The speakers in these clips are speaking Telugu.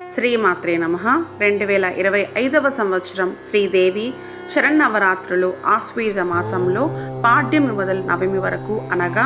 శ్రీమాత్రే నమ. రెండు వేల ఇరవై ఐదవ సంవత్సరం శ్రీదేవి శరన్నవరాత్రులు ఆశ్వీజ మాసంలో పాడ్యమి మొదలు నవమి వరకు అనగా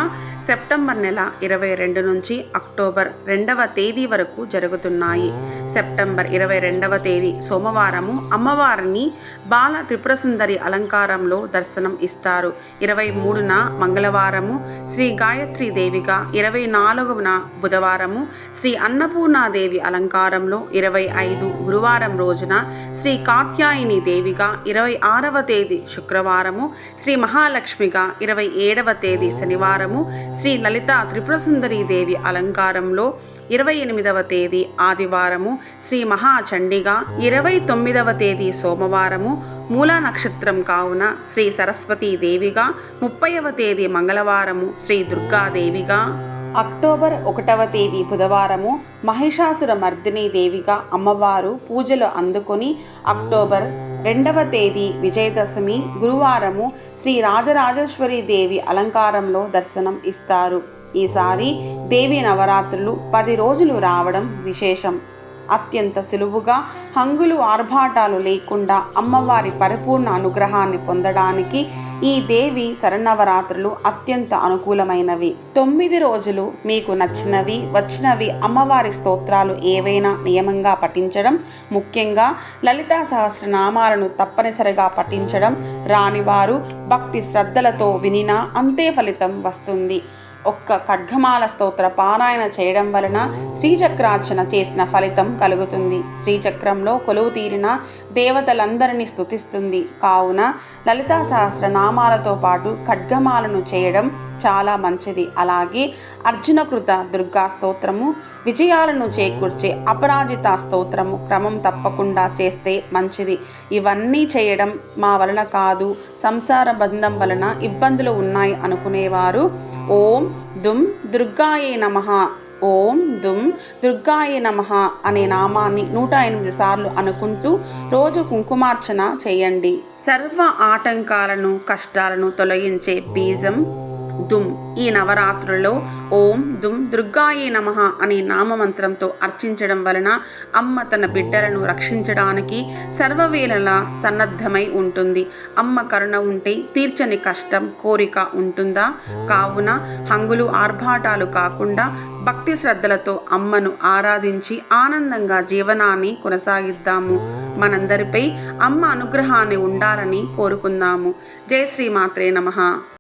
సెప్టెంబర్ నెల ఇరవై రెండు నుంచి అక్టోబర్ రెండవ తేదీ వరకు జరుగుతున్నాయి. సెప్టెంబర్ ఇరవై రెండవ తేదీ సోమవారము అమ్మవారిని బాల త్రిపురసుందరి అలంకారంలో దర్శనం ఇస్తారు. ఇరవై మూడున మంగళవారము శ్రీ గాయత్రి దేవిగా ఇరవై నాలుగున బుధవారము శ్రీ అన్నపూర్ణాదేవి అలంకారంలో ఇరవై ఐదు గురువారం రోజున శ్రీ కాత్యాయని దేవిగా ఇరవై ఆరవ తేదీ శుక్రవారము శ్రీ మహాలక్ష్మిగా ఇరవై ఏడవ తేదీ శనివారము శ్రీ లలిత త్రిపురసుందరి దేవి అలంకారంలో ఇరవై ఎనిమిదవ తేదీ ఆదివారము శ్రీ మహాచండిగా ఇరవై తొమ్మిదవ తేదీ సోమవారము మూలా నక్షత్రం కావున శ్రీ సరస్వతీ దేవిగా ముప్పైవ తేదీ మంగళవారము శ్రీ దుర్గాదేవిగా అక్టోబర్ ఒకటవ తేదీ బుధవారము మహిషాసుర మర్దిని దేవిగా అమ్మవారు పూజలు అందుకొని అక్టోబర్ రెండవ తేదీ విజయదశమి గురువారము శ్రీ రాజరాజేశ్వరి దేవి అలంకారంలో దర్శనం ఇస్తారు. ఈసారి దేవి నవరాత్రులు పది రోజులు రావడం విశేషం. అత్యంత సులువుగా హంగులు ఆర్భాటాలు లేకుండా అమ్మవారి పరిపూర్ణ అనుగ్రహాన్ని పొందడానికి ఈ దేవి శరన్నవరాత్రులు అత్యంత అనుకూలమైనవి. తొమ్మిది రోజులు మీకు నచ్చినవి వచ్చినవి అమ్మవారి స్తోత్రాలు ఏవైనా నియమంగా పఠించడం ముఖ్యంగా లలితా సహస్రనామాలను తప్పనిసరిగా పఠించడం రానివారు భక్తి శ్రద్ధలతో వినినా అంతే ఫలితం వస్తుంది. ఒక్క ఖడ్గమాల స్తోత్ర పారాయణ చేయడం వలన శ్రీచక్రార్చన చేసిన ఫలితం కలుగుతుంది. శ్రీచక్రంలో కొలువు తీరిన దేవతలందరినీ స్తుతిస్తుంది. కావున లలితా సహస్రనామాలతో పాటు ఖడ్గమాలను చేయడం చాలా మంచిది. అలాగే అర్జునకృత దుర్గా స్తోత్రము విజయాలను చేకూర్చే అపరాజిత స్తోత్రము క్రమం తప్పకుండా చేస్తే మంచిది. ఇవన్నీ చేయడం మా వలన కాదు సంసార బంధం వలన ఇబ్బందులు ఉన్నాయి అనుకునేవారు ఓం దుమ్ దుర్గాయే నమ. ఓం దుమ్ దుర్గాయే నమ అనే నామాన్ని నూట ఎనిమిది సార్లు అనుకుంటూ రోజు కుంకుమార్చన చేయండి. సర్వ ఆటంకాలను కష్టాలను తొలగించే బీజం దుమ్ ఈ నవరాత్రుల్లో ఓం దుమ్ దుర్గాయే నమ అనే నామమంత్రంతో అర్చించడం వలన అమ్మ తన బిడ్డలను రక్షించడానికి సర్వవేళలా సన్నద్ధమై ఉంటుంది. అమ్మ కరుణ ఉంటే తీర్చని కష్టం కోరిక ఉంటుందా? కావున హంగులు ఆర్భాటాలు కాకుండా భక్తి శ్రద్ధలతో అమ్మను ఆరాధించి ఆనందంగా జీవనాన్ని కొనసాగిద్దాము. మనందరిపై అమ్మ అనుగ్రహాన్ని ఉండాలని కోరుకుందాము. జై శ్రీమాత్రే నమ.